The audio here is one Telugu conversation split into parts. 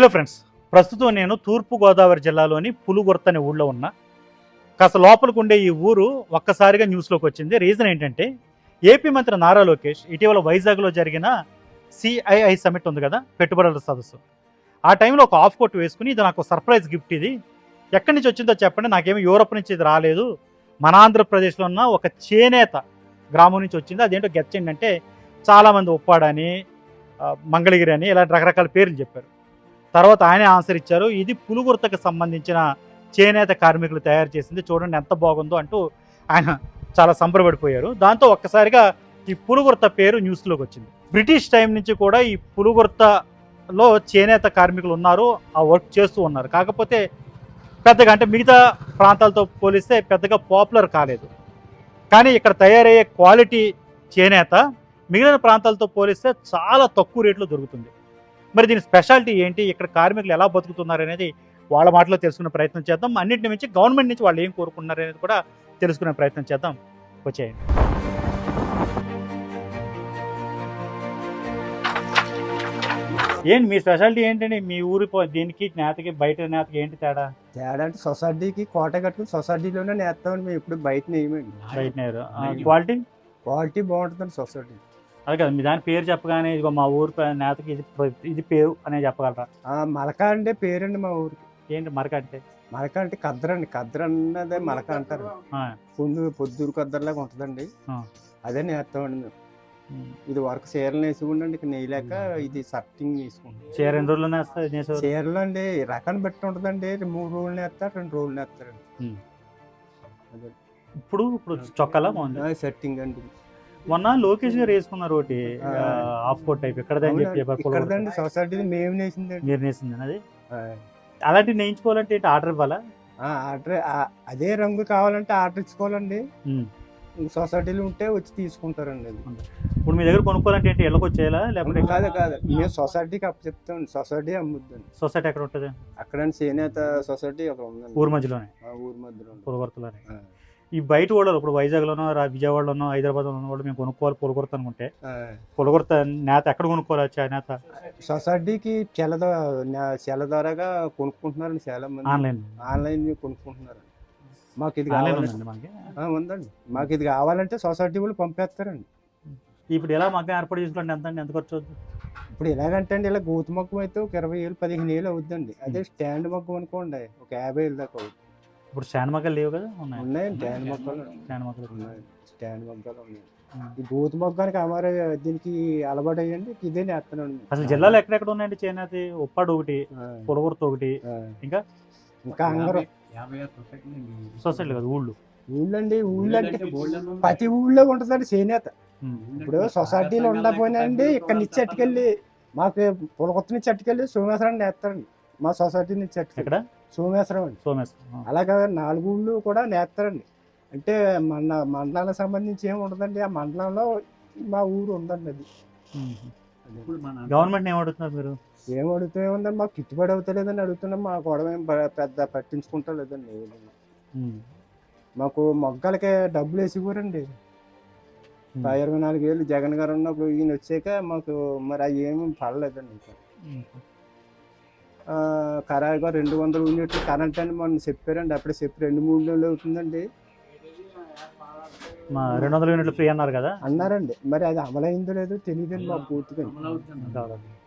హలో ఫ్రెండ్స్ ప్రస్తుతం నేను తూర్పుగోదావరి జిల్లాలోని పులుగుర్త అనే ఊళ్ళో ఉన్నా. కాస్త లోపలికి ఉండే ఈ ఊరు ఒక్కసారిగా న్యూస్లోకి వచ్చింది. రీజన్ ఏంటంటే ఏపీ మంత్రి నారా లోకేష్ ఇటీవల వైజాగ్లో జరిగిన సిఐఐ సమిట్ ఉంది కదా పెట్టుబడుల సదస్సు. ఆ టైంలో ఒక ఆఫ్ కోట్ వేసుకుని ఇది నాకు సర్ప్రైజ్ గిఫ్ట్ ఇది. ఎక్కడి నుంచి వచ్చిందో చెప్పండి నాకేమి యూరోప్ నుంచి ఇది రాలేదు. మన ఆంధ్రప్రదేశ్లో ఉన్న ఒక చేనేత గ్రామం నుంచి వచ్చింది. అదేంటో గెచ్చండి అంటే చాలామంది ఉప్పాడని మంగళగిరి అని ఇలాంటి రకరకాల పేర్లు చెప్పారు. తర్వాత ఆయనే ఆన్సర్ ఇచ్చారు. ఇది పులుగుర్తకు సంబంధించిన చేనేత కార్మికులు తయారు చేసింది. చూడండి ఎంత బాగుందో అంటూ ఆయన చాలా సంబరపడిపోయారు. దాంతో ఒక్కసారిగా ఈ పులుగుర్త పేరు న్యూస్లోకి వచ్చింది. బ్రిటిష్ టైం నుంచి కూడా ఈ పులుగుర్తలో చేనేత కార్మికులు ఉన్నారు. ఆ వర్క్ చేస్తూ ఉన్నారు. కాకపోతే పెద్దగా అంటే మిగతా ప్రాంతాలతో పోలిస్తే పెద్దగా పాపులర్ కాలేదు. కానీ ఇక్కడ తయారయ్యే క్వాలిటీ చేనేత మిగిలిన ప్రాంతాలతో పోలిస్తే చాలా తక్కువ రేట్లో దొరుకుతుంది. మరి దీని స్పెషాలిటీ ఏంటి? ఇక్కడ కార్మికులు ఎలా బతుకుతున్నారు అనేది వాళ్ళ మాటలో తెలుసుకునే ప్రయత్నం చేద్దాం. అన్నింటి నుంచి గవర్నమెంట్ నుంచి వాళ్ళు ఏం కోరుకున్నారు అనేది కూడా తెలుసుకునే ప్రయత్నం చేద్దాం. వచ్చేయండి. ఏంటి మీ స్పెషాలిటీ ఏంటండి? మీ ఊరి దీనికి నేతకి బయట నేతకి ఏంటి తేడా? తేడా అంటే సొసైటీకి కోట కట్టుకుని సొసైటీలోనే నేస్తామండి మేము ఇప్పుడు బయట నేయమండి. బయట క్వాలిటీ? క్వాలిటీ బాగుంటుందండి సొసైటీ. అదే కదా మీ దాని పేరు చెప్పగానే ఇదిగో మా ఊరు నేతకి ఇది ప్ర- ఇది పేరు అనే చెప్పగలరా? మలక అంటే పేరండి మా ఊరికి. ఏంటి మరక అంటే? మలక అంటే కద్ర అండి. కద్ర అన్నదే మలక అంటారు. పొందు పొద్దురు కద్దర్లాగా ఉంటుందండి. అదే నేస్తామండి మేము. ఇది వరకు చీరలు వేసుకుండండి ఇక నెయ్యలేక ఇది సర్టింగ్ వేసుకుంటాం చీర ఎన్ని రోజులు? చీరలు అండి రకాన్ని బట్టి ఉంటుందండి. మూడు రోజులు నేస్తారు రెండు రోజులు నేస్తారండి. ఇప్పుడు ఇప్పుడు చొక్కాలా బాగుంది? సెట్టింగ్ అండి. మొన్న లోకేష్ గారు వేసుకున్నారు ఒకటి. Of coat type. ఇక్కడదని చెప్పి సొసైటీ మేము నేసిందండి మీరు నేసింది అది. అలాంటివి నేయించుకోవాలంటే ఆర్డర్ ఇవ్వాలా? ఆర్డర్ అదే రంగు కావాలంటే ఆర్డర్ ఇచ్చుకోవాలండి. సొసైటీలు ఉంటే వచ్చి తీసుకుంటారండి. ఇప్పుడు మీ దగ్గర కొనుక్కోవాలంటే ఏంటి? ఇళ్ళకి వచ్చేయాలా? లేకపోతే కాదు కాదు. మేము సొసైటీకి అప్పు చెప్తాం సొసైటీ అమ్ముద్దండి. సొసైటీ ఎక్కడ ఉంటుంది? అక్కడ చేనేత సొసైటీ ఒక ఉందండి. ఊరు మధ్యలోనే? ఊరు మధ్యలో ఉంది. ఈ బయట వాళ్ళు ఇప్పుడు వైజాగ్లోనో విజయవాడలోనో హైదరాబాద్లో ఉన్న వాళ్ళు మేము కొనుక్కోవాలి పులగొరత అనుకుంటే. పులగొరత నేత ఎక్కడ కొనుక్కోవాలి ఆ నేత? సొసైటీకి చెల చెల ద్వారాగా కొనుక్కుంటున్నారండి చాలా మంది ఆన్లైన్ ఆన్లైన్ కొనుక్కుంటున్నారు. మాకు ఇది ఉందండి మాకు? ఇది కావాలంటే సొసైటీ వాళ్ళు పంపేస్తారండి. ఇప్పుడు ఎలా మగ్గం ఏర్పాటు చేసుకోవాలంటే ఎంత ఎంత ఖర్చు అవుతుంది ఇప్పుడు ఎలాగంటే అండి ఇలా గోతు మొక్కం అయితే ఒక ఇరవై వేలు పదిహేను వేలు అవుద్దండి. అదే స్టాండ్ మొక్కం అనుకోండి ఒక యాభై వేలు దాకా అవుతుంది ఇప్పుడు శాన్ మగ్గలు లేవు కదా? ఉన్నాయి? ఉన్నాయి స్టాండ్ మొక్కలు శాన్ మగ్గలు ఉన్నాయి. స్టాండ్ మొక్కలు ఉన్నాయి. ఈ గోతు మొగ్గానికి అమర దీనికి అలవాటు అయ్యండి ఇదే నేస్తున్నాను అసలు జిల్లాలో ఎక్కడెక్కడ ఉన్నాయండి చేనేత? ఉప్పాడు ఒకటి పులగుర్త ఒకటి ఇంకా? ఇంకా అందరూ సొసైటీ కదా ఊళ్ళు. ఊళ్ళండి ఊళ్ళో అంటే ప్రతి ఊళ్ళో ఉంటుందండి చేనేత. ఇప్పుడు సొసైటీలో ఉండకపోయినండి ఇక్కడ నుంచి అట్టుకెళ్ళి మాకు పులకొత్త నుంచి అట్టుకెళ్ళి సోమేశ్వరం నేస్తారండి మా సొసైటీ నుంచి అట్టుకెళ్ళి సోమేశ్వరం అండి. సోమేశ్వరం అలాగా నాలుగు ఊళ్ళు కూడా నేస్తారండి అంటే మన మండలానికి సంబంధించి ఏమి ఉండదండి ఆ మండలంలో మా ఊరు ఉందండి అది. గవర్నమెంట్ ఏం అడుగుతున్నారు మీరు? ఏం అడుగుతూ ఉందండి మాకు గిట్టుబడి అవుతలేదని అడుగుతున్నాం మా గొడవ ఏం పెద్ద పట్టించుకుంటా లేదండి. మాకు మొగ్గలకే డబ్బులు వేసిపోరండి. ఇరవై నాలుగు వేలు జగన్ గారు ఉన్నప్పుడు ఈయన వచ్చాక మాకు మరి అవి ఏమి పడలేదండి ఇంకా. కరాయిగా రెండు వందల యూనిట్లు కరెంట్ అని మొన్న చెప్పారండి. అప్పుడే చెప్పి రెండు మూడు నెలలు అవుతుందండి. మా రెండు వందల యూనిట్లు ఫ్రీ అన్నారు కదా? అన్నారండి. మరి అది అమలైందో లేదో తెలియదండి మాకు పూర్తిగా.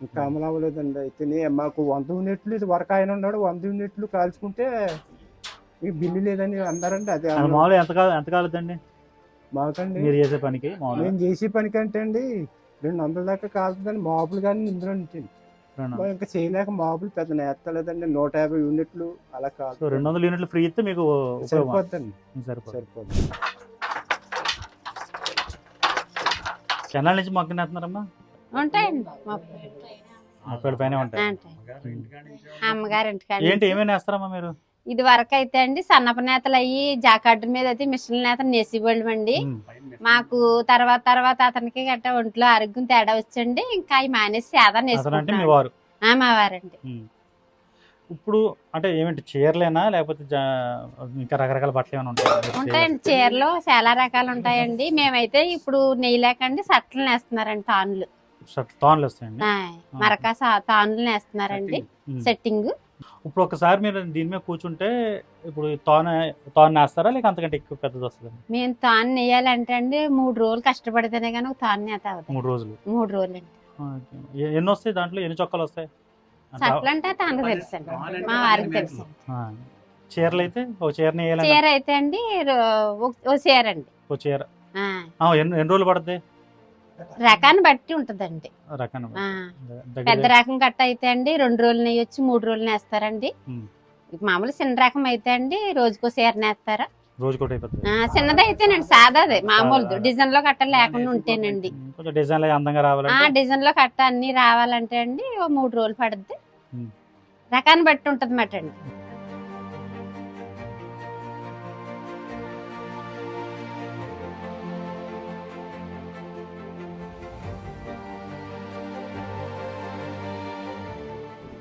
ఇంకా అమలు అవ్వలేదండి. అయితే మాకు వంద యూనిట్లు ఇది వరకు ఆయన ఉన్నాడు. వంద యూనిట్లు కాల్చుకుంటే ఈ బిల్లు లేదని అన్నారండి. అదే. మామూలుగా ఎంత కాదు ఎంత కాలుద్దండి మాకండి. మీరు చేసే పనికి మేము చేసే పనికంటే అండి రెండు వందల దాకా కాల్తుందండి మాపులు కానీ ఇందులో నుంచి ఇంకా చేయలేక మాపులు పెద్ద నేస్తలేదండి నూట యాభై యూనిట్లు అలా సో కాదు రెండు వందల యూనిట్లు ఫ్రీ ఇస్తే మీకు సరిపోద్దండి. సరిపోద్ది. చెన్నై నుంచి మగ్గన వేస్తున్నారమ్మా ఉంటాయండి మా ముప్పై పైన ఉంటాయి. అమ్మగారి ఏంటి ఏమైనా వేస్తారమ్మా మీరు? ఇది వరకు అయితే అండి సన్నప నేతలు అయ్యి జాకాడ్ల మీద అయితే మిషన్ నేత నేసేవాళ్ళం అండి. మాకు తర్వాత తర్వాత అతనికి గట్ట ఒంట్లో ఆరోగ్యం తేడా వచ్చండి. ఇంకా అవి మానేసి అతను అంటే మీ వారండి. ఇప్పుడు అంటే ఏమిటి చీరలేనా లేకపోతే ఇంకా రకరకాల బట్టలు ఏమైనా ఉంటాయి? ఉంటాయండి. చీరలు చాలా రకాలు ఉంటాయండి. మేమైతే ఇప్పుడు నెయ్యి లేకండి సట్టలు నేస్తున్నారండి తానులు. వస్తాయండి? మరక తానులు నేస్తున్నారండి. సెట్టింగ్ ఇప్పుడు ఒకసారి మీరు దీని మీద కూర్చుంటే ఇప్పుడు తోన తోన వేస్తారా లేక అంతకంటే ఎక్కువ పెద్దది వస్తుంది మేము తాను నెయ్యాలంటే అండి మూడు రోజులు కష్టపడితేనే కానీ ఒక తాను నేత అవుతుంది మూడు రోజులు? మూడు రోజులు అండి ఎన్ని వస్తాయి దాంట్లో? ఎన్ని చొక్కాలు వస్తాయి? అంటే చట్లు అంటే తనకు తెలుసు అండి మా వారికి తెలుసు. చీరలు అయితే ఓ చీరని వేయాలంటే చీర అయితే అండి ఒక- ఓ చీర అండి. ఓ చీర. ఆ, ఆ, ఎన్ని ఎన్ని రోజులు పడుతుంది రకాన్ని బట్టి ఉంటదండి. పెద్ద రకం కట్ట అయితే అండి రెండు రోజులు నెయ్యొచ్చి మూడు రోజులు నేస్తారండి. మామూలు చిన్న రకం అయితే అండి రోజుకో చీర నేస్తారా? రోజు కూడా అయిపోతుంది ఆ, చిన్నది అయితేనండి సాదాది మామూలు డిజైన్లో కట్ట లేకుండా ఉంటేనండి. డిజైన్లో కట్ట అన్ని రావాలంటే అండి ఓ మూడు రోజులు పడుద్ది. రకాన్ని బట్టి ఉంటది మాట అండి.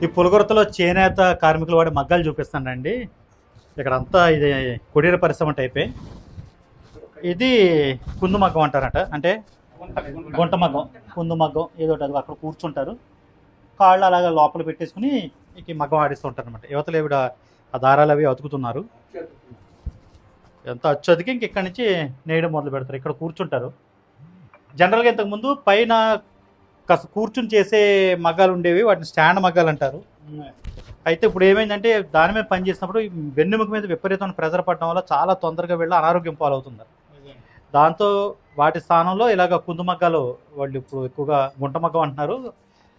ఈ పులగొరతలో చేనేత కార్మికులు వాడే మగ్గాలు చూపిస్తానండి. ఇక్కడ అంతా ఇది కుటీర పరిశ్రమ టైపే. ఇది కుందు మగ్గం అంటారట. అంటే గుంట మగ్గం కుందు మగ్గం ఏదో ఒకటి అది అక్కడ కూర్చుంటారు. కాళ్ళు అలాగా లోపల పెట్టేసుకుని ఇక ఈ మగ్గం ఆడిస్తుంటారు అనమాట యువతలు ఇవిడ ఆ దారాలు అవి అతుకుతున్నారు. ఎంత అచ్చదికి ఇంక ఇక్కడి నుంచి నేయడం మొదలు పెడతారు. ఇక్కడ కూర్చుంటారు. జనరల్గా ఇంతకుముందు పైన కాస్త కూర్చుని చేసే మగ్గాలు ఉండేవి వాటిని స్టాండ్ మగ్గాలు అంటారు. అయితే ఇప్పుడు ఏమైందంటే దాని మీద పని చేసినప్పుడు ఈ వెన్నెముక మీద విపరీతమైన ప్రెజర్ పడడం వల్ల చాలా తొందరగా వెళ్ళి అనారోగ్యం పాలవుతుంది దాంతో వాటి స్థానంలో ఇలాగ కుందు మగ్గాలు వాళ్ళు ఇప్పుడు ఎక్కువగా గుంట మగ్గం అంటున్నారు.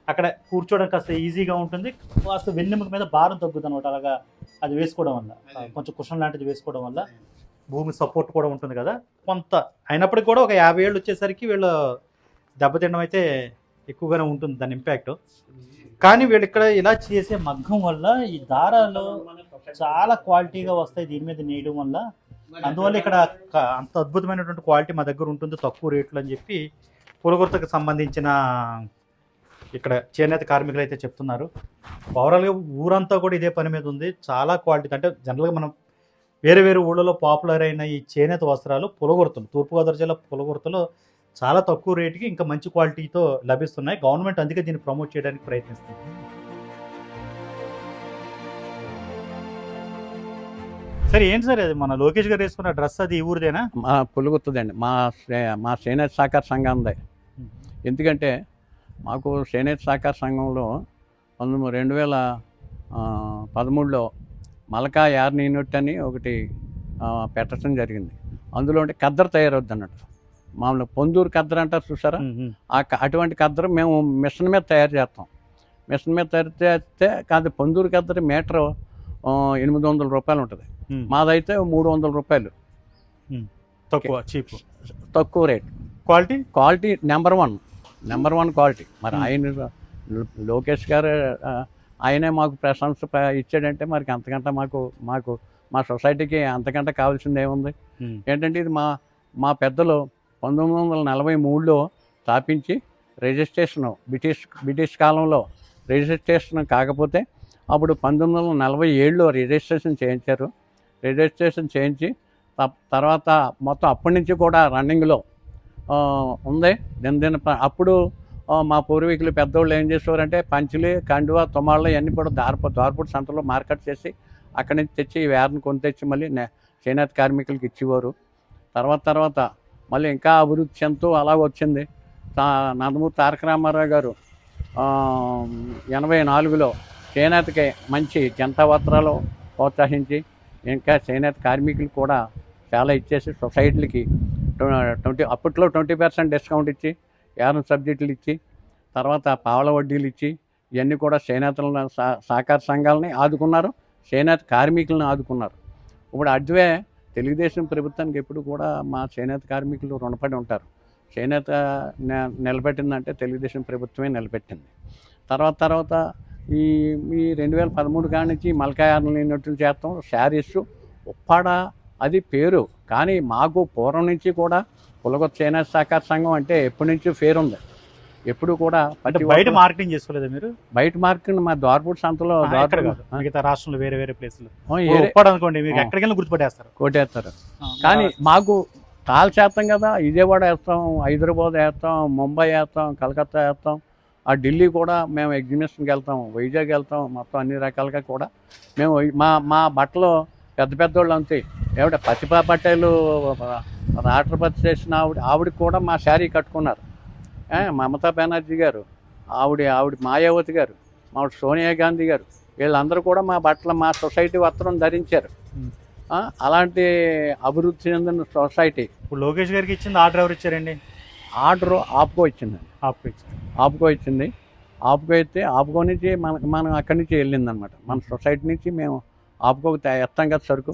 అక్కడ కూర్చోవడం కాస్త ఈజీగా ఉంటుంది. కాస్త వెన్నెముక మీద భారం తగ్గుతుంది అనమాట అలాగా అది వేసుకోవడం వల్ల కొంచెం కుషన్ లాంటిది వేసుకోవడం వల్ల భూమి సపోర్ట్ కూడా ఉంటుంది కదా. కొంత అయినప్పటికీ కూడా ఒక యాభై ఏళ్ళు వచ్చేసరికి వీళ్ళు దెబ్బతినడం అయితే ఎక్కువగానే ఉంటుంది దాని ఇంపాక్ట్ కానీ వీళ్ళు ఇక్కడ ఇలా చేసే మగ్గం వల్ల ఈ దారాలు చాలా క్వాలిటీగా వస్తాయి దీని మీద నేయడం వల్ల. అందువల్ల ఇక్కడ అంత అద్భుతమైనటువంటి క్వాలిటీ మా దగ్గర ఉంటుంది తక్కువ రేట్లు అని చెప్పి పులగుర్తకు సంబంధించిన ఇక్కడ చేనేత కార్మికులు అయితే చెప్తున్నారు ఓవరాల్గా ఊరంతా కూడా ఇదే పని మీద ఉంది. చాలా క్వాలిటీ అంటే జనరల్గా మనం వేరే వేరే ఊళ్ళలో పాపులర్ అయిన ఈ చేనేత వస్త్రాలు పులగుర్తలు తూర్పుగోదావరి జిల్లా పులగుర్తలో చాలా తక్కువ రేటుకి ఇంకా మంచి క్వాలిటీతో లభిస్తున్నాయి. గవర్నమెంట్ అందుకే దీన్ని ప్రమోట్ చేయడానికి ప్రయత్నిస్తుంది. సరే ఏంటి సార్ అది? మన లోకేష్ గారు వేసుకున్న డ్రెస్ అది ఈ ఊరిదేనా? మా పులుగుతుందండి మా మా చేనేత సహకార సంఘందే ఎందుకంటే మాకు చేనేత సహకార సంఘంలో పంతొమ్మిది రెండు వేల పదమూడులో మలకా యార్ని యూనిట్ అని ఒకటి పెట్టడం జరిగింది. అందులో కద్దరు తయారవుద్ది అన్నట్టు మామూలు పొందూరు కద్దరు అంటారు చూసారా. ఆ అటువంటి కద్దరు మేము మిషన్ మీద తయారు చేస్తాం. మిషన్ మీద తయారు చేస్తే కాదు పొందూరు కద్దరు మీటరు ఎనిమిది వందల రూపాయలు ఉంటుంది. మాదైతే మూడు వందల రూపాయలు. తక్కువ చీప్. తక్కువ rate. Quality? Quality number one. Number one quality. మరి. ఆయన లోకేష్ గారు ఆయనే మాకు ప్రశంస ప- ఇచ్చాడంటే మరి అంతకంటే మాకు మాకు మా సొసైటీకి అంతకంటే కావాల్సింది ఏముంది? ఏంటంటే ఇది మా మా పెద్దలు పంతొమ్మిది వందల నలభై మూడులో స్థాపించి రిజిస్ట్రేషన్ బ్రిటిష్ బ్రిటిష్ కాలంలో రిజిస్ట్రేషన్ కాకపోతే అప్పుడు పంతొమ్మిది వందల నలభై ఏడులో రిజిస్ట్రేషన్ చేయించారు. రిజిస్ట్రేషన్ చేయించి తర్వాత మొత్తం అప్పటి నుంచి కూడా రన్నింగ్లో ఉంది. దిన దిన అప్పుడు మా పూర్వీకులు పెద్దవాళ్ళు ఏం చేసేవారంటే పంచులు కండువ తుమాళ్ళు ఇవన్నీ కూడా దారపు దారపుడు సంతలో మార్కెట్ చేసి అక్కడి నుంచి తెచ్చి ఈ వేరని కొని తెచ్చి మళ్ళీ నే- చేనేత కార్మికులకి ఇచ్చేవారు. తర్వాత తర్వాత మళ్ళీ ఇంకా అభివృద్ధి చెందుతూ అలా వచ్చింది. నందమూరి తారక రామారావు గారు ఎనభై నాలుగులో చేనేతకి మంచి జనతా వస్త్రాలు ప్రోత్సహించి ఇంకా చేనేత కార్మికులు కూడా చాలా ఇచ్చేసి సొసైటీలకి ట్వంటీ అప్పట్లో ట్వంటీ పర్సెంట్ డిస్కౌంట్ ఇచ్చి యాభై సబ్జెక్టులు ఇచ్చి తర్వాత పావల వడ్డీలు ఇచ్చి ఇవన్నీ కూడా చేనేతల సహ- సహకార సంఘాలని ఆదుకున్నారు చేనేత కార్మికులను ఆదుకున్నారు. ఇప్పుడు అడ్వే తెలుగుదేశం ప్రభుత్వానికి ఎప్పుడు కూడా మా చేనేత కార్మికులు రుణపడి ఉంటారు. చేనేత నిలబెట్టిందంటే తెలుగుదేశం ప్రభుత్వమే నిలబెట్టింది. తర్వాత తర్వాత ఈ ఈ రెండు వేల పదమూడు కాడి నుంచి మల్కాయారం లేనట్లు చేస్తాం. శారీస్ ఉప్పాడ అది పేరు. కానీ మాకు పూర్వం నుంచి కూడా పులగొత్త చేనేత సహకార సంఘం అంటే ఎప్పటి నుంచో పేరు ఉంది ఎప్పుడు కూడా బయట మార్కెటింగ్ చేసుకోలేదా మీరు? బయట మార్కెట్ మా ద్వారపూడి సంతలో. మిగతా రాష్ట్రంలో వేరే వేరే ప్లేస్లు. అనుకోండి మీకు ఆ. ఎక్కడికి వెళ్ళి గుర్తుపట్టేస్తారు. కొట్టేస్తారు. కానీ మాకు కాల్ చేస్తాం కదా విజయవాడ వేస్తాం హైదరాబాద్ వేస్తాం ముంబై వేస్తాం కలకత్తా వేస్తాం. ఆ ఢిల్లీ కూడా మేము ఎగ్జిబిషన్కి వెళ్తాం వైజాగ్ వెళ్తాం మొత్తం అన్ని రకాలుగా కూడా. మేము మా మా బట్టలు పెద్ద పెద్ద వాళ్ళు అంతే. ఏమిట పతిపా పటేలు రాష్ట్రపతి చేసిన ఆవిడ ఆవిడకి కూడా మా శారీ కట్టుకున్నారు. మమతా బెనర్జీ గారు ఆవిడ ఆవిడ మాయావతి గారు మా సోనియా గాంధీ గారు వీళ్ళందరూ కూడా మా బట్టలు మా సొసైటీ వస్త్రం ధరించారు. అలాంటి అభివృద్ధి చెందిన సొసైటీ. ఇప్పుడు లోకేష్ గారికి ఇచ్చింది ఆర్డర్ ఎవరు ఇచ్చారండి? ఆర్డర్ ఆపుకో ఇచ్చింది. ఆపు ఇచ్చారు ఆపుకో ఇచ్చింది. ఆపుకో ఇస్తే ఆపుకో నుంచి మనకి మనం అక్కడి నుంచి వెళ్ళిందనమాట. మన సొసైటీ నుంచి మేము ఆపుకోకు ఎత్తాం కదా సరుకు.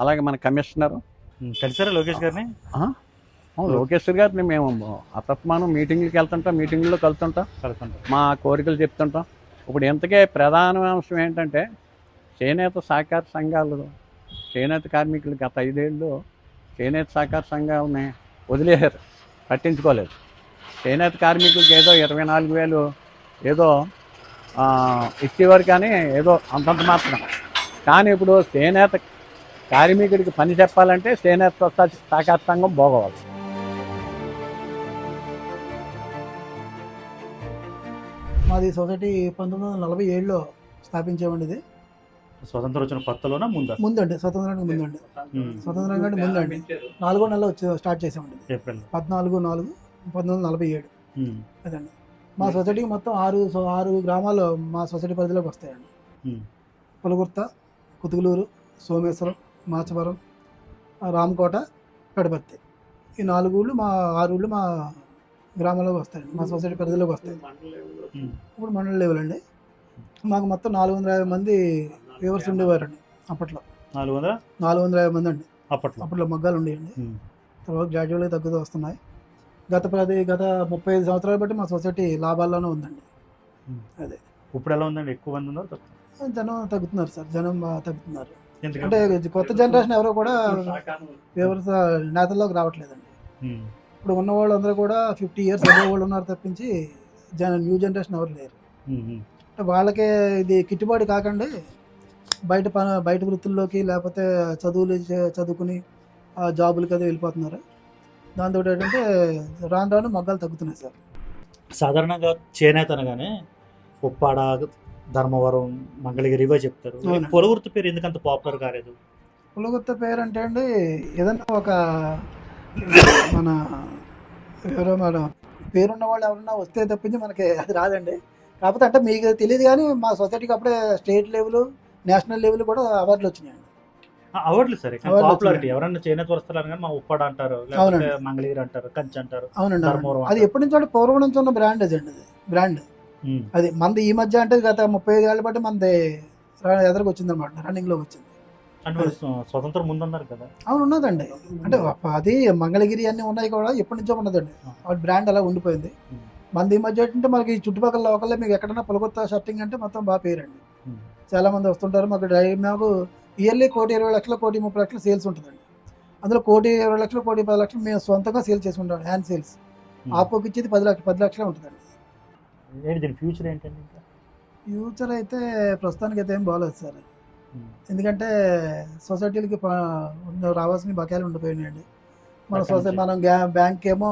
అలాగే మన కమిషనరు. ఉమ్, కలిసారా లోకేష్ గారిని? లోకేశ్వర్ గారిని మేము అతత్మానం మీటింగ్లకి వెళ్తుంటాం మీటింగ్లో కలుతుంటాం. మా కోరికలు చెప్తుంటాం. ఇప్పుడు ఇంతకే ప్రధాన అంశం ఏంటంటే చేనేత సహకార సంఘాలు చేనేత కార్మికులు గత ఐదేళ్ళు చేనేత సహకార సంఘాలని వదిలేశారు పట్టించుకోలేదు. చేనేత కార్మికులకి ఏదో ఇరవై నాలుగు వేలు ఏదో ఇచ్చేవారు కానీ ఏదో అంతంత మాత్రం. కానీ ఇప్పుడు చేనేత కార్మికుడికి పని చెప్పాలంటే చేనేత సహ- సహకార సంఘం పోగవాలి మాది సొసైటీ పంతొమ్మిది వందల నలభై ఏడులో స్థాపించామండి ఇది స్వతంత్రం వచ్చిన కొత్తలోనా ముందా? ముందండి స్వతంత్రానికి ముందండి. స్వతంత్రం కంటే ముందండి. నాలుగో నెలలో వచ్చి స్టార్ట్ చేసామండి. ఏప్రిల్ పద్నాలుగు నాలుగు పంతొమ్మిది వందల నలభై ఏడు. అదండి. మా సొసైటీకి మొత్తం ఆరు సో ఆరు గ్రామాలు మా సొసైటీ పరిధిలోకి వస్తాయండి. పులగుర్త కుతుగులూరు సోమేశ్వరం మాచవరం రామకోట పెడపత్తి. ఈ నాలుగు ఊళ్ళు మా ఆరు ఊళ్ళు మా గ్రామంలోకి వస్తాయండి మా సొసైటీ పరిధిలోకి వస్తాయి. ఇప్పుడు మండల లెవెల్ అండి. మాకు మొత్తం నాలుగు వందల యాభై మంది వ్యూవర్స్ ఉండేవారండి అప్పట్లో. నాలుగు వందల? నాలుగు వందల యాభై మంది అండి. అప్పట్లో. అప్పట్లో మగ్గాలు ఉండేయండి. తర్వాత గ్రాడ్యువల్గా తగ్గుతూ వస్తున్నాయి. గత ప్రతి గత ముప్పై ఐదు సంవత్సరాలు బట్టి మా సొసైటీ లాభాల్లోనే ఉందండి. ఇప్పుడు ఎలా ఉందండి? ఎక్కువ మంది ఉన్నారు? జనం తగ్గుతున్నారు సార్. జనం తగ్గుతున్నారు. అంటే కొత్త జనరేషన్ ఎవరో కూడా వ్యవసాయ నేతల్లోకి రావట్లేదండి. ఇప్పుడు ఉన్న వాళ్ళందరూ కూడా ఫిఫ్టీ ఇయర్స్ అబౌవ్ వాళ్ళు ఉన్నారు తప్పించి జన న్యూ జనరేషన్ ఎవరు లేరు. అంటే వాళ్ళకే ఇది గిట్టుబాటు కాకండి బయట పని బయట వృత్తుల్లోకి లేకపోతే చదువులు చదువుకుని ఆ జాబులకి అది వెళ్ళిపోతున్నారు. దాంతో ఏంటంటే రాను రాను మగ్గాలు తగ్గుతున్నాయి సార్. సాధారణంగా చేనేత అనగానే ఉప్పాడ ధర్మవరం మంగళగిరి ఇవే చెప్తారు. పొలగుర్తు పేరు ఎందుకంత పాపులర్ కాలేదు? కులగొత్త పేరు అంటే అండి ఏదన్నా ఒక మన ఎవరో మన పేరున్న వాళ్ళు ఎవరన్నా వస్తే తప్పించి మనకి అది రాదండి. కాకపోతే అంటే మీకు తెలియదు కానీ మా సొసైటీకి అప్పుడే స్టేట్ లెవెల్ నేషనల్ లెవెల్ కూడా అవార్డులు వచ్చినాయండి అవ్వట్లేదు సరే అవార్డులు పాపులారిటీ. ఎవరన్నా చేనేత అనగానే మా ఉప్పాడ అంటారు లేకపోతే. మంగళగిరి అంటారు కంచి అంటారు అవునండి అది ఎప్పటి నుంచో అంటే పూర్వం నుంచి ఉన్న బ్రాండ్ అది అండి బ్రాండ్ అది మనది ఈ మధ్య అంటే గత ముప్పై ఐదు ఏళ్ళ బట్టి మనది ర- ఎదరికి వచ్చింది అనమాట రన్నింగ్లోకి వచ్చింది. అంటే స్వతంత్రం ముందన్నారు కదా. అవును ఉన్నదండి. అంటే అది మంగళగిరి అన్నీ ఉన్నాయి కూడా ఎప్పటి నుంచో ఉన్నదండి. ఆ. బ్రాండ్ అలా ఉండిపోయింది. మనది ఈ మధ్య ఏంటంటే మనకి ఈ చుట్టుపక్కల లోకల్లో మీకు ఎక్కడైనా పొలగొత్త షర్టింగ్ అంటే మొత్తం బాగా పేరండి. చాలా మంది వస్తుంటారు. మాకు డై- మాకు ఇయర్లీ కోటి ఇరవై లక్షలు కోటి ముప్పై లక్షలు సేల్స్ ఉంటుందండి. అందులో కోటి ఇరవై లక్షలు కోటి పది లక్షలు మేము సొంతంగా సేల్ చేసుకుంటాం హ్యాండ్ సేల్స్. ఆపోకి ఇచ్చేది పది లక్షలు పది లక్షలే ఉంటుందండి. ఫ్యూచర్ ఏంటండి ఫ్యూచర్ అయితే ప్రస్తుతానికి అయితే ఏం బాగాలేదు సార్. ఎందుకంటే సొసైటీలకి రావాల్సిన బకాయిలు ఉండిపోయినాయండి. మన సొసైటీ? మనం బ్యాంక్ ఏమో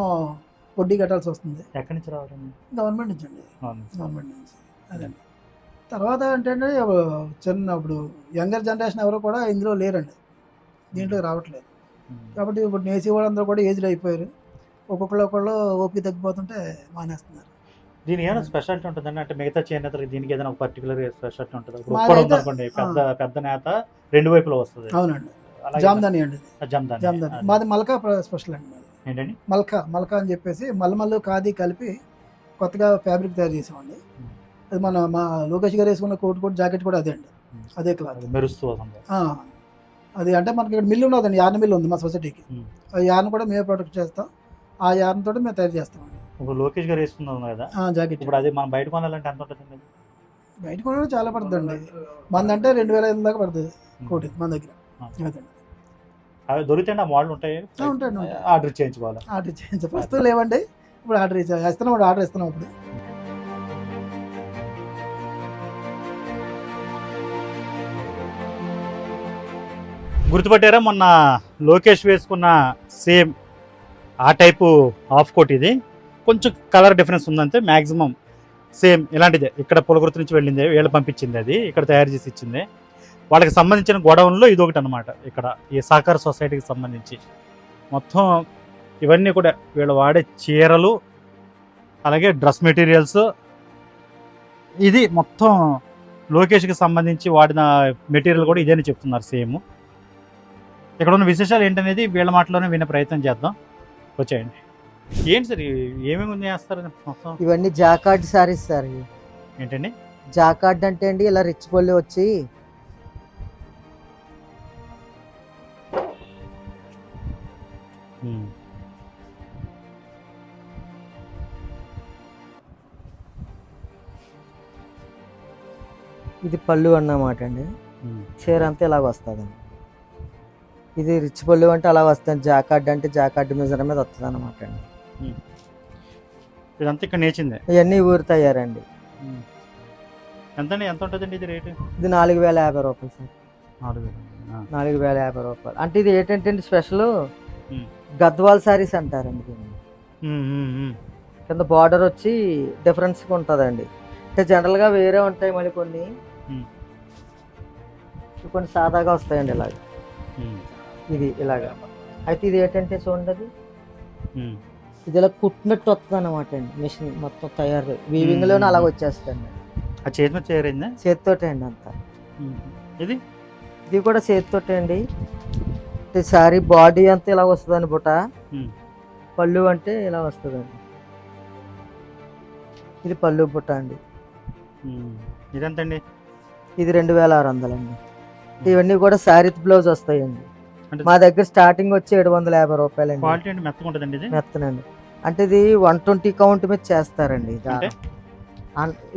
వడ్డీ కట్టాల్సి వస్తుంది. ఎక్కడి నుంచి రావాలండి గవర్నమెంట్ నుంచి అండి. గవర్నమెంట్ నుంచి. అదండి. తర్వాత అంటే అండి, చిన్న ఇప్పుడు యంగర్ జనరేషన్ ఎవరు కూడా ఇందులో లేరండి. దీంట్లో రావట్లేదు. ఉమ్. కాబట్టి ఇప్పుడు నేసీ వాళ్ళందరూ కూడా ఏజ్డ్ అయిపోయారు. ఒక్కొక్కళ్ళు ఒకళ్ళు ఓపి తగ్గిపోతుంటే మానేస్తున్నారు. దీనికి ఏమైనా స్పెషాలిటీ ఉంటుందండి? అంటే మిగతా చేనేతలకు దీనికి ఏదైనా ఒక పర్టికులర్ స్పెషాలిటీ ఉంటుంది? ఇప్పుడు ఉందనుకోండి పెద్ద పెద్ద నేత రెండు వైపులో వస్తుంది. అవునండి. జామ్దాని అండి. జమ్దాని. జామ్దాని. మాది మల్కా స్పెషల్ అండి ఏంటండి? మల్కా మల్కా అని చెప్పేసి మల్లమల్లు ఖాదీ కలిపి కొత్తగా ఫ్యాబ్రిక్ తయారు చేసామండి. అది మన మా లోకేష్ గారు వేసుకున్న కోట్ కోట్ జాకెట్ కూడా అదే అండి. అదే క్లాత్. మెరుస్తూ అది అంటే మనకి ఇక్కడ మిల్లు ఉన్నదండి యార్న్ మిల్లు ఉంది మా సొసైటీకి. ఆ యార్న్ కూడా మేము ప్రొడక్ట్ చేస్తాం. ఆ యార్న్ తోటి మేము తయారు చేస్తామండి. ఇప్పుడు లోకేష్ గారు వేసుకున్నాం కదా. జాకెట్ ఇప్పుడు అది మనం బయట కొనాలంటే ఎంత ఉంటుందండి బయట కూడా చాలా పడుతుందండి. మందంటే రెండు వేల ఐదు దాకా పడుతుంది కోటి మన దగ్గర. అవి దొరికితే ఆ మోడల్ ఉంటాయి. ఉంటాయి. ఆర్డర్ చేయించుకోవాలి. ఆర్డర్ చేయించే. ప్రస్తుతం లేవండి. ఇప్పుడు ఆర్డర్ ఇప్పుడు ఆర్డర్ ఇస్తున్నాం ఇప్పుడు. గుర్తుపట్టారా మొన్న లోకేష్ వేసుకున్న సేమ్ ఆ టైపు ఆఫ్ కోట్ ఇది? కొంచెం కలర్ డిఫరెన్స్ ఉందంటే మ్యాక్సిమం సేమ్ ఇలాంటిదే. ఇక్కడ పులగుర్తు నుంచి వెళ్ళింది వీళ్ళు పంపించింది అది ఇక్కడ తయారు చేసి ఇచ్చింది. వాళ్ళకి సంబంధించిన గొడవల్లో ఇది ఒకటి అనమాట ఇక్కడ ఈ సహకార సొసైటీకి సంబంధించి. మొత్తం ఇవన్నీ కూడా వీళ్ళు వాడే చీరలు అలాగే డ్రెస్ మెటీరియల్స్. ఇది మొత్తం లోకేష్కి సంబంధించి వాడిన మెటీరియల్ కూడా ఇదేని చెప్తున్నారు సేమ్. ఇక్కడ ఉన్న విశేషాలు ఏంటనేది వీళ్ళ మాటలోనే వినే ప్రయత్నం చేద్దాం. వచ్చేయండి. ఏంటి సార్ ఏమేమి ఉంది వేస్తారు మొత్తం ఇవన్నీ జాకార్డ్ సారీస్ సార్ ఇవి. ఏంటండి జాకార్డ్ అంటే అండి ఇలా రిచ్ పళ్ళు వచ్చి ఉమ్. ఇది పళ్ళు అన్నమాట అండి ఉమ్. చీర అంతా ఇలాగ వస్తుందండి ఇది రిచ్ పళ్ళు అంటే అలా వస్తుంది జాకార్డ్ అంటే జాకార్డ్ మిజర్ మీద వస్తుంది అనమాట అండి ఇదంతా ఇక్కడ నేర్చిందే. ఇవన్నీ ఊరు తయారండి ఎంతండి? ఎంత ఉంటుందండి ఇది రేటు? ఇది నాలుగు వేల యాభై రూపాయలు సార్. నాలుగు వేలు. నాలుగు వేల యాభై రూపాయలు. అంటే ఇది ఏంటంటే స్పెషల్. గద్వాల్ సారీస్ అంటారండి దీన్ని. కింద బార్డర్ వచ్చి డిఫరెన్స్గా ఉంటుందండి. అంటే జనరల్గా వేరే ఉంటాయి మళ్ళీ కొన్ని. కొన్ని సాదాగా వస్తాయండి ఇలాగ. ఇది ఇలాగ. అయితే ఇది ఏంటంటే చూడండి. ఇది ఇలా కుట్టినట్టు వస్తుంది అనమాట అండి మిషన్ మొత్తం తయారు. వీవింగ్లోనే అలాగ వచ్చేస్తుంది ఆ చేతి మీద చేరిందా చేతితోటే అండి అంతా. ఇది? ఇది కూడా చేతితోటే అండి. సారీ బాడీ అంతా ఇలా వస్తుంది బుట్ట ఉమ్. పళ్ళు అంటే ఇలా వస్తుందండి. ఇది పళ్ళు బుట్ట అండి. ఇదెంతండి? ఇది రెండు వేల ఆరు వందలండి. ఇవన్నీ కూడా శారీ బ్లౌజ్ వస్తాయండి. మా దగ్గర స్టార్టింగ్ వచ్చి ఏడు వందల యాభై ఉంటుందండి ఇది? మెత్తనండి. అంటే ఇది వన్ ట్వంటీ కౌంట్ మీద చేస్తారండి ఇది.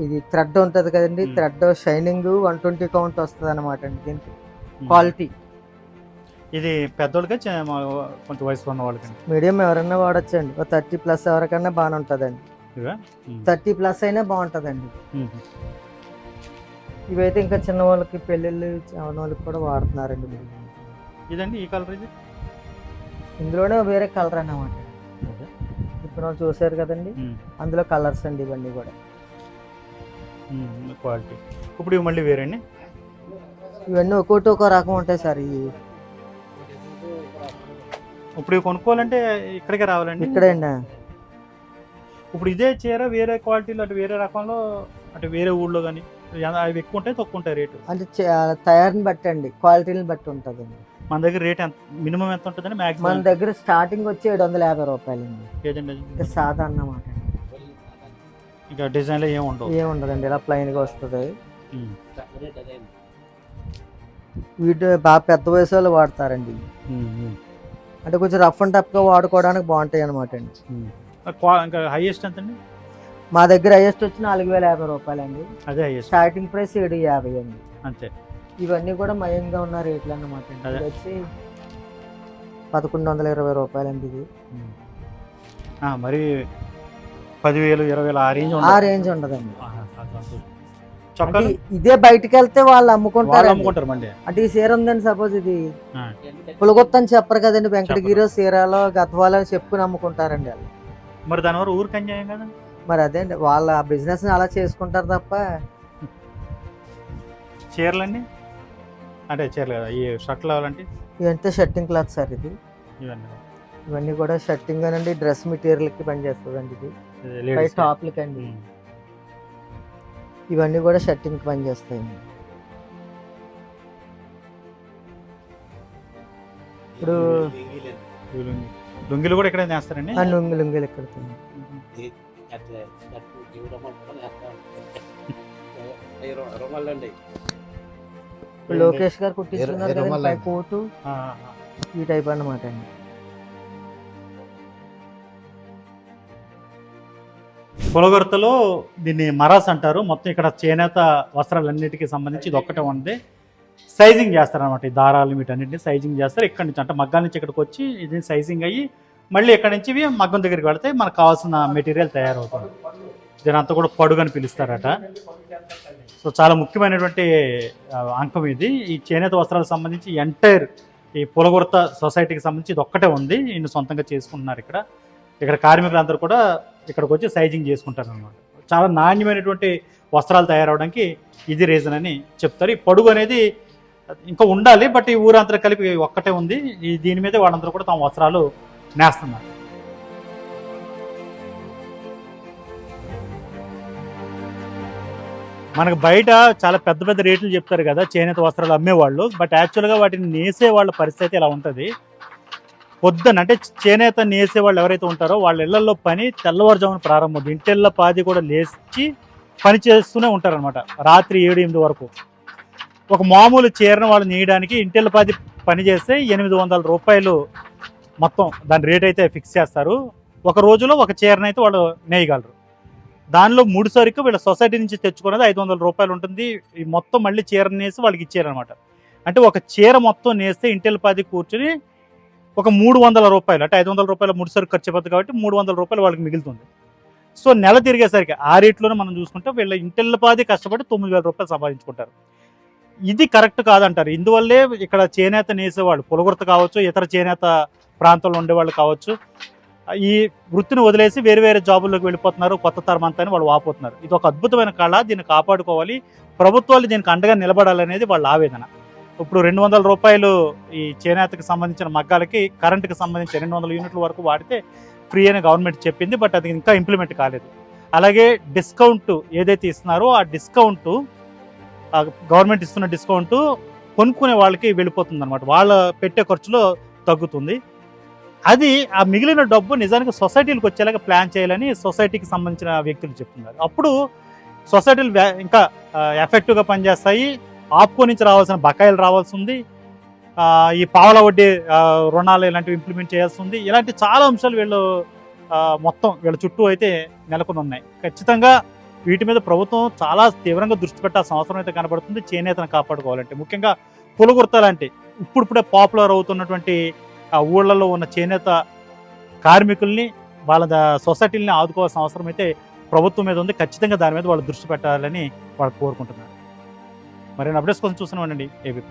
ఇది థ్రెడ్ ఉంటది కదండి. Thread shining one twenty count వస్తుంది అనమాట అండి దీనికి. క్వాలిటీ. ఇది పెద్దోళ్ళకి కొంచెం వయసులో ఉన్న వాళ్ళకి మీడియం ఎవరైనా వాడచ్చండి. ఒక థర్టీ ప్లస్ ఎవరికైనా బాగానే ఉంటుందండి. థర్టీ ప్లస్ అయినా బాగుంటుందండి. ఇవైతే ఇంకా చిన్న వాళ్ళకి పెళ్ళిళ్ళు అవన వాళ్ళకి కూడా వాడుతున్నారండి ఇదండి ఈ కలర్ ఇది? ఇందులోనే వేరే కలర్ అన్నమాట. ఇప్పుడు చూసారు కదండి. అందులో కలర్స్ అండి ఇవన్నీ కూడా. క్వాలిటీ. ఇప్పుడు ఇవి మళ్ళీ వేరే అండి ఇవన్నీ ఒక్కోటి ఒక్కో రకం ఉంటాయి సార్ ఈ. ఇప్పుడు ఇవి కొనుక్కోవాలంటే ఇక్కడికే రావాలండి? ఇక్కడే అండి. ఇప్పుడు ఇదే చీర వేరే క్వాలిటీలో అంటే వేరే రకంలో అంటే వేరే ఊళ్ళో కానీ అవి ఎక్కువ ఉంటాయి తక్కువ ఉంటాయి రేటు? అంటే తయారీని బట్టి అండి క్వాలిటీని బట్టి ఉంటుందండి. మన దగ్గర రేట్ ఎంత? మినిమం ఎంత ఉంటుందండి? మన దగ్గర స్టార్టింగ్ వచ్చి ఏడు వందల యాభై ఏదండి అది? ఇంకా సాదా అన్నమాట. ఇంకా డిజైన్లో ఏమి ఉండవు. ఏం ఉండదండి ఇలా ప్లైన్గా వస్తుంది. వీటి బాగా పెద్ద వయసు వాళ్ళు వాడతారండి. అంటే కొంచెం రఫ్ అండ్ టఫ్గా వాడుకోవడానికి బాగుంటాయి అనమాట అండి. ఇంకా హైయెస్ట్ ఎంత అండి మా దగ్గర హైయెస్ట్ వచ్చి నాలుగు వేల యాభై రూపాయలండి. అదే హైయెస్ట్ స్టార్టింగ్ ప్రైస్ ఏడు యాభై అండి. అంతే. ఇవన్నీ కూడా మయంగా ఉన్న రేట్లు అన్నమాట అండి. ఇది వచ్చి పదకొండు వందల ఇరవై రూపాయలండి ఇది. ఉమ్. ఆ, మరి పదివేలు ఇరవై వేలు ఆ రేంజ్ ఆ ఉండదు. రేంజ్ ఉండదండి. ఆహా, అది అంతే. అంటే చొక్కాలు ఇదే బయటికి వెళ్తే వాళ్ళు వాళ్ళు అమ్ముకుంటారు అమ్ముకుంటారు మండి. అంటే ఈ సీర ఉందండి సపోజ్ ఇది. ఆ. పులగొత్త అని చెప్పరు కదండి వెంకటగిరి సీరాలో గద్వాలో చెప్పుకుని అమ్ముకుంటారండి వాళ్ళు. మరి దానివల్ల ఊరికి అన్యాయం కదా? మరి అదే అండి వాళ్ళ బిజినెస్ అలా చేసుకుంటారు తప్ప. చీరలండి అంటే చీరలు కదా ఈ షర్ట్లు కావాలంటే ఇవంతా షర్టింగ్ క్లాత్ సార్ ఇది ఇవన్నీ ఇవన్నీ కూడా షర్టింగ్ అనండి డ్రెస్ మెటీరియల్కి పనిచేస్తుందండి ఇది ఇది పై టాప్లకి అండి. ఇవన్నీ కూడా షర్టింగ్కి పనిచేస్తాయండి ఇప్పుడు లుంగిలు కూడా ఇక్కడ నేస్తారండి ఆ లుంగి లుంగిలు ఇక్కడ ఇప్పుడు లోకేష్ గారు కుట్టించుకున్నారు కోటు. ఈ టైప్ అన్నమాట అండి. పులగొరతలో దీన్ని మరాస్ అంటారు. మొత్తం ఇక్కడ చేనేత వస్త్రాలన్నిటికీ సంబంధించి ఇది ఒక్కటే ఉంది. సైజింగ్ చేస్తారనమాట ఈ దారాలు వీటన్నిటిని సైజింగ్ చేస్తారు. ఇక్కడ నుంచి అంటే మగ్గాల నుంచి ఇక్కడికి వచ్చి ఇది సైజింగ్ అయ్యి మళ్ళీ ఇక్కడ నుంచి ఇవి మగ్గం దగ్గరికి వెళితే మనకు కావాల్సిన మెటీరియల్ తయారవుతుంది. దీని అంతా కూడా పడుగు అని పిలుస్తారట. సో చాలా ముఖ్యమైనటువంటి అంకం ఇది. ఈ చేనేత వస్త్రాలకు సంబంధించి ఎంటైర్ ఈ పులగుర్త సొసైటీకి సంబంధించి ఇది ఒక్కటే ఉంది. ఈయన సొంతంగా చేసుకుంటున్నారు ఇక్కడ. ఇక్కడ కార్మికులందరూ కూడా ఇక్కడికి వచ్చి సైజింగ్ చేసుకుంటారు అనమాట చాలా నాణ్యమైనటువంటి వస్త్రాలు తయారవడానికి ఇది రీజన్ అని చెప్తారు. ఈ పొడుగు అనేది ఇంకా ఉండాలి బట్ ఈ ఊరంతా కలిపి ఒక్కటే ఉంది. ఈ దీని మీద వాళ్ళందరూ కూడా తమ వస్త్రాలు నేస్తున్నారు. మనకు బయట చాలా పెద్ద పెద్ద రేట్లు చెప్తారు కదా చేనేత వస్త్రాలు అమ్మేవాళ్ళు. బట్ యాక్చువల్గా వాటిని నేసే వాళ్ళ పరిస్థితి ఇలా ఉంటుంది? పొద్దున అంటే చేనేత నేసే వాళ్ళు ఎవరైతే ఉంటారో వాళ్ళ ఇళ్ళలో పని తెల్లవారుజామున ప్రారంభం ఇంటిళ్ళ పాది కూడా లేచి పని చేస్తూనే ఉంటారనమాట రాత్రి ఏడు ఎనిమిది వరకు. ఒక మామూలు చీరను వాళ్ళు నేయడానికి ఇంటిళ్ళ పాది పని చేస్తే ఎనిమిది వందల రూపాయలు మొత్తం దాని రేట్ అయితే ఫిక్స్ చేస్తారు. ఒక రోజులో ఒక చీరను అయితే వాళ్ళు నేయగలరు. దానిలో మూడు సరుకు వీళ్ళ సొసైటీ నుంచి తెచ్చుకున్నది ఐదు వందల రూపాయలు ఉంటుంది. ఈ మొత్తం మళ్ళీ చీర నేసి వాళ్ళకి ఇచ్చారనమాట అంటే ఒక చీర మొత్తం నేస్తే ఇంటిల్ పది కూర్చుని ఒక మూడు వందల రూపాయలు అంటే ఐదు వందల రూపాయలు మూడు సరుకు ఖర్చు అయిపోతుంది కాబట్టి మూడు వందల రూపాయలు వాళ్ళకి మిగులుతుంది. సో నెల తిరిగేసరికి ఆ రేట్లోనే మనం చూసుకుంటే వీళ్ళ ఇంటిల్పాది కష్టపడి తొమ్మిది వేల రూపాయలు సంపాదించుకుంటారు. ఇది కరెక్ట్ కాదంటారు. ఇందువల్లే ఇక్కడ చేనేత నేసేవాళ్ళు పులగుర్త కావచ్చు ఇతర చేనేత ప్రాంతంలో ఉండేవాళ్ళు కావచ్చు. ఈ వృత్తిని వదిలేసి వేరు వేరే జాబుల్లోకి వెళ్ళిపోతున్నారు కొత్త తరం అంతా అని వాళ్ళు వాపోతున్నారు. ఇది ఒక అద్భుతమైన కళ దీన్ని కాపాడుకోవాలి. ప్రభుత్వాలు దీనికి అండగా నిలబడాలనేది వాళ్ళ ఆవేదన. ఇప్పుడు రెండు వందల రూపాయలు ఈ చేనేతకు సంబంధించిన మగ్గాలకి కరెంటుకి సంబంధించి రెండు వందల యూనిట్ల వరకు వాడితే ఫ్రీ అని గవర్నమెంట్ చెప్పింది బట్ అది ఇంకా ఇంప్లిమెంట్ కాలేదు. అలాగే డిస్కౌంట్ ఏదైతే ఇస్తున్నారో ఆ డిస్కౌంట్ గవర్నమెంట్ ఇస్తున్న డిస్కౌంట్ కొనుక్కునే వాళ్ళకి వెళ్ళిపోతుంది అనమాట వాళ్ళ పెట్టే ఖర్చులో తగ్గుతుంది. అది ఆ మిగిలిన డబ్బు నిజానికి సొసైటీలకు వచ్చేలాగా ప్లాన్ చేయాలని సొసైటీకి సంబంధించిన వ్యక్తులు చెప్తున్నారు. అప్పుడు సొసైటీలు ఇంకా ఎఫెక్టివ్గా పనిచేస్తాయి. ఆప్కో నుంచి రావాల్సిన బకాయిలు రావాల్సి ఉంది. ఈ పావల వడ్డీ రుణాలు ఇలాంటివి ఇంప్లిమెంట్ చేయాల్సి ఉంది. ఇలాంటి చాలా అంశాలు వీళ్ళు మొత్తం వీళ్ళ చుట్టూ అయితే నెలకొని ఉన్నాయి. ఖచ్చితంగా వీటి మీద ప్రభుత్వం చాలా తీవ్రంగా దృష్టి పెట్టాల్సిన అవసరం అయితే కనబడుతుంది. చేనేతను కాపాడుకోవాలంటే. ముఖ్యంగా పులగుర్త లాంటి ఇప్పుడిప్పుడే పాపులర్ అవుతున్నటువంటి ఆ ఊళ్ళలో ఉన్న చేనేత కార్మికుల్ని వాళ్ళ ద- ఆదుకోవాల్సిన అవసరం అయితే ప్రభుత్వం మీద ఉంది. ఖచ్చితంగా దాని మీద వాళ్ళు దృష్టి పెట్టాలని వాళ్ళు కోరుకుంటున్నారు. మరి అప్డేట్స్ కోసం చూస్తున్నామండి ఏబీ